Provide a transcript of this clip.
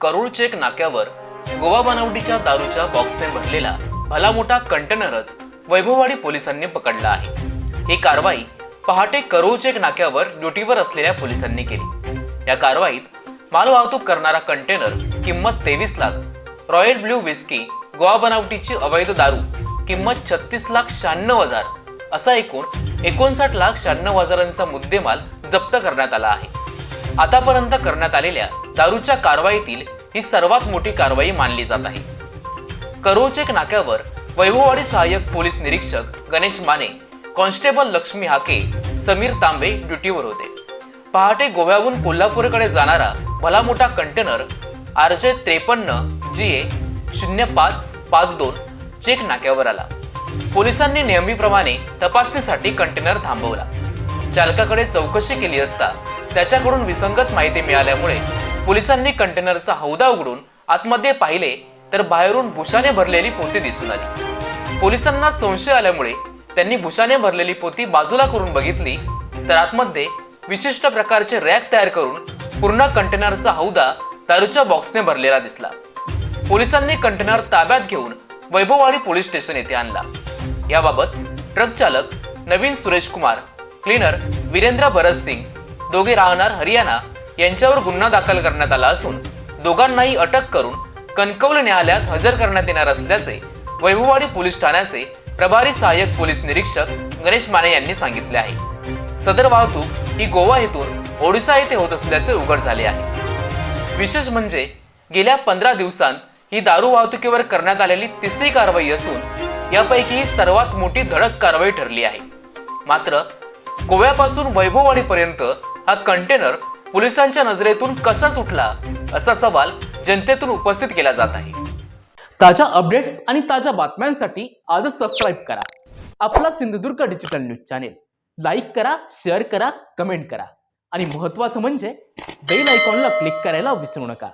Crore check नाक्यावर गोवा बनावटीच्या दारूच्या बॉक्सने भरलेला भला मोठा कंटेनरच वैभववाडी पोलिसांनी पकडला आहे. ही कारवाई पहाटे करोड चेक नाक्यावर ड्युटीवर असलेल्या पोलिसांनी केली. या कारवाईत मालवाहतूक करणारा कंटेनर किंमत तेवीस lakh royal blue whisky Goa बनावटीची अवैध दारू किंमत छत्तीस लाख शहाण्णव हजार असा एकूण एकोणसाठ लाख शहाण्णव हजारांचा मुद्देमाल जप्त करण्यात आला आहे. आतापर्यंत करण्यात आलेल्या दारूच्या कारवाईतील ही सर्वात मोठी कारवाई मानली जात आहे. करोचेक नाक्यावर वैभववाडी सहाय्यक पोलीस निरीक्षक गणेश माने कॉन्स्टेबल लक्ष्मी हाके समीर तांबे ड्युटीवर होते. पहाटे गोव्याहून कोल्हापूरकडे जाणारा भला मोठा कंटेनर आरजे त्रेपन्न जी ए शून्य पाच पाच दोन चेक नाक्यावर आला. पोलिसांनी नेहमीप्रमाणे तपासणीसाठी कंटेनर थांबवला. चालकाकडे चौकशी केली असता त्याच्याकडून विसंगत माहिती मिळाल्यामुळे पोलिसांनी कंटेनरचा हौदा उघडून आतमध्ये पाहिले तर बाहेरून भुशाने भरलेली पोती दिसून आली. पोलिसांना संशय आल्यामुळे त्यांनी भुशाने भरलेली पोती बाजूला करून बघितली तर आतमध्ये विशिष्ट प्रकारचे रॅक तयार करून पूर्ण कंटेनरचा हौदा दारूच्या बॉक्सने भरलेला दिसला. पोलिसांनी कंटेनर ताब्यात घेऊन वैभववाडी पोलीस स्टेशन येथे आणला. याबाबत ट्रक चालक नवीन सुरेश कुमार क्लीनर वीरेंद्र भरत सिंग दोघे राहणार हरियाणा यांच्यावर गुन्हा दाखल करण्यात आला असून दोघांनाही अटक करून कणकवली न्यायालयात हजर करण्यात येणार असल्याचे वैभववाडी पोलीस ठाण्याचे प्रभारी सहाय्यक पोलीस निरीक्षक गणेश माने यांनी सांगितले आहे. सदर वाहतूक ही गोवा येथून ओडिसा येथे होत असल्याचे उघड झाले आहे. विशेष म्हणजे गेल्या पंधरा दिवसांत ही दारू वाहतुकीवर करण्यात आलेली तिसरी कारवाई असून यापैकी ही सर्वात मोठी धडक कारवाई ठरली आहे. मात्र गोव्यापासून वैभववाडीपर्यंत हा कंटेनर पोलिसांच्या नजरेतून कसा सुटला असा सवाल जनतेतून उपस्थित केला जात आहे. ताज्या अपडेट्स आणि ताज्या बातम्यांसाठी आजच सबस्क्राईब करा. आपला Sindhudurg digital news channel. Like करा शेअर करा कमेंट करा. आणि महत्त्वाचं म्हणजे बेल आयकॉनला क्लिक करायला विसरू नका.